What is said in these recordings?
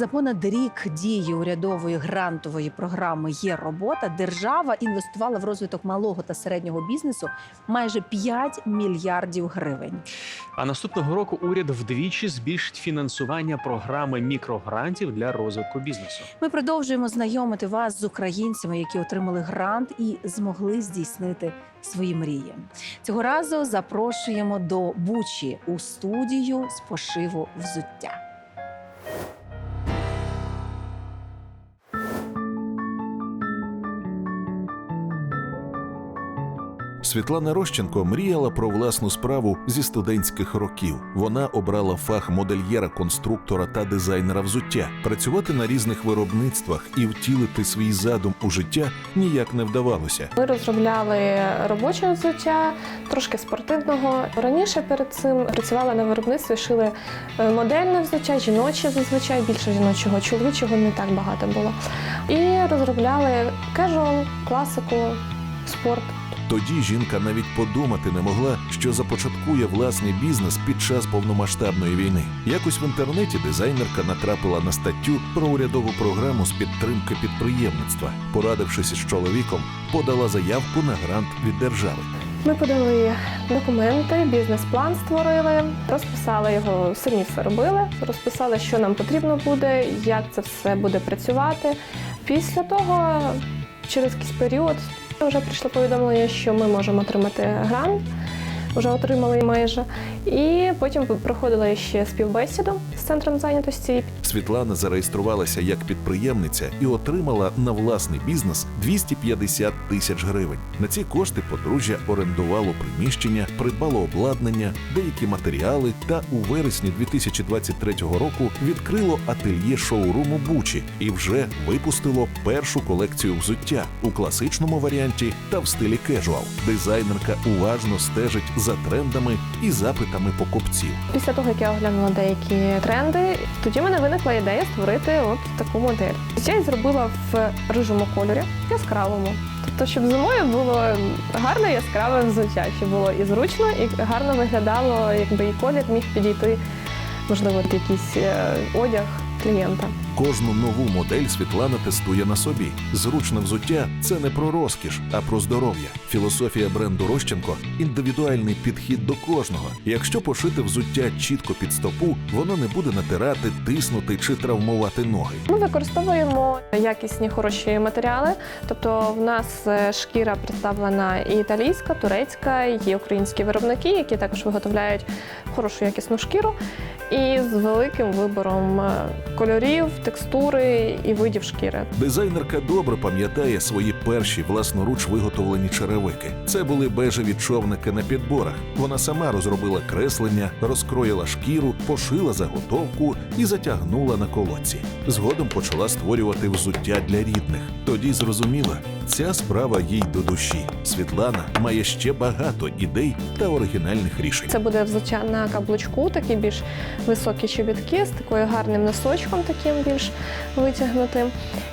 За понад рік дії урядової грантової програми є робота. Держава інвестувала в розвиток малого та середнього бізнесу майже 5 мільярдів гривень. А наступного року уряд вдвічі збільшить фінансування програми мікрогрантів для розвитку бізнесу. Ми продовжуємо знайомити вас з українцями, які отримали грант і змогли здійснити свої мрії. Цього разу запрошуємо до Бучі у студію з пошиву взуття. Світлана Рощенко мріяла про власну справу зі студентських років. Вона обрала фах модельєра, конструктора та дизайнера взуття. Працювати на різних виробництвах і втілити свій задум у життя ніяк не вдавалося. Ми розробляли робоче взуття, трошки спортивного. Раніше перед цим працювала на виробництві, шили е, модельне взуття, жіноче зазвичай більше жіночого, чоловічого не так багато було. І розробляли кежуал, класику, спорт. Тоді жінка навіть подумати не могла, що започаткує власний бізнес під час повномасштабної війни. Якось в інтернеті дизайнерка натрапила на статтю про урядову програму з підтримки підприємництва. Порадившись із чоловіком, подала заявку на грант від держави. Ми подали документи, бізнес-план створили, розписали його, самі все робили, розписали, що нам потрібно буде, як це все буде працювати. Після того, через якийсь період, вже прийшло повідомлення, що ми можемо отримати грант. Вже отримали майже. І потім проходила ще співбесіду з центром зайнятості. Світлана зареєструвалася як підприємниця і отримала на власний бізнес 250 тисяч гривень. На ці кошти подружжя орендувало приміщення, придбало обладнання, деякі матеріали та у вересні 2023 року відкрило ательє шоуруму Бучі і вже випустило першу колекцію взуття у класичному варіанті та в стилі кежуал. Дизайнерка уважно стежить за трендами і запитами покупців. Після того, як я оглянула деякі тренди, тоді в мене виникла ідея створити от таку модель. Я її зробила в рижому кольорі, яскравому. Тобто, щоб зимою було гарне яскраве взуття, щоб було і зручно, і гарно виглядало, якби і колір міг підійти, можливо, якийсь е, одяг клієнта. Кожну нову модель Світлана тестує на собі. Зручне взуття це не про розкіш, а про здоров'я. Філософія бренду Рощенко індивідуальний підхід до кожного. Якщо пошити взуття чітко під стопу, воно не буде натирати, тиснути чи травмувати ноги. Ми використовуємо якісні хороші матеріали. Тобто, в нас е, шкіра представлена і італійська, турецька, є українські виробники, які також виготовляють хорошу якісну шкіру і з великим вибором е, кольорів, текстури і видів шкіри. Дизайнерка добре пам'ятає свої перші власноруч виготовлені черевики. Це були бежеві човники на підборах. Вона сама розробила креслення, розкроїла шкіру, пошила заготовку і затягнула на колодці. Згодом почала створювати взуття для рідних. Тоді зрозуміла, ця справа їй до душі. Світлана має ще багато ідей та оригінальних рішень. Це буде взуття на каблучку, такі більш високі чобітки з такою гарним носочком, таким більш витягнутим.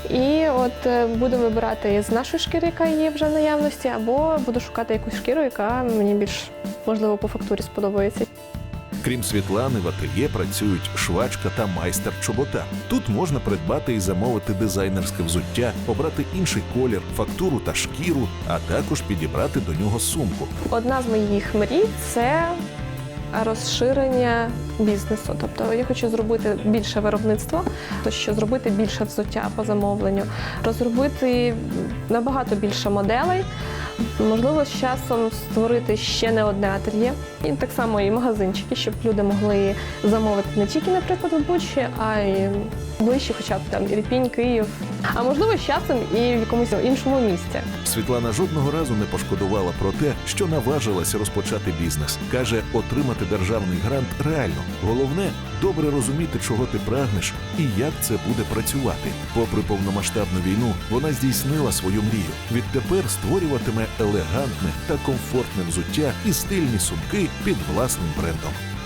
І от е, буду вибирати з нашої шкіри, яка є вже в наявності, або буду шукати якусь шкіру, яка мені більш можливо по фактурі сподобається. Крім Світлани, в ательє працюють швачка та майстер чобота. Тут можна придбати і замовити дизайнерське взуття, обрати інший колір, фактуру та шкіру, а також підібрати до нього сумку. Одна з моїх мрій це розширення бізнесу. Тобто я хочу зробити більше виробництва, то що зробити більше взуття по замовленню, розробити набагато більше моделей. Можливо, з часом створити ще не одне ательє, і так само і магазинчики, щоб люди могли замовити не тільки, наприклад, в Бучі, а й ближче, хоча б там Ірпінь, Київ, а можливо, з часом і в якомусь іншому місці. Світлана жодного разу не пошкодувала про те, що наважилася розпочати бізнес. каже, отримати державний грант реально. Головне добре розуміти, чого ти прагнеш і як це буде працювати. Попри повномасштабну війну, вона здійснила свою мрію. Відтепер створюватиме елегантне та комфортне взуття і стильні сумки під власним брендом.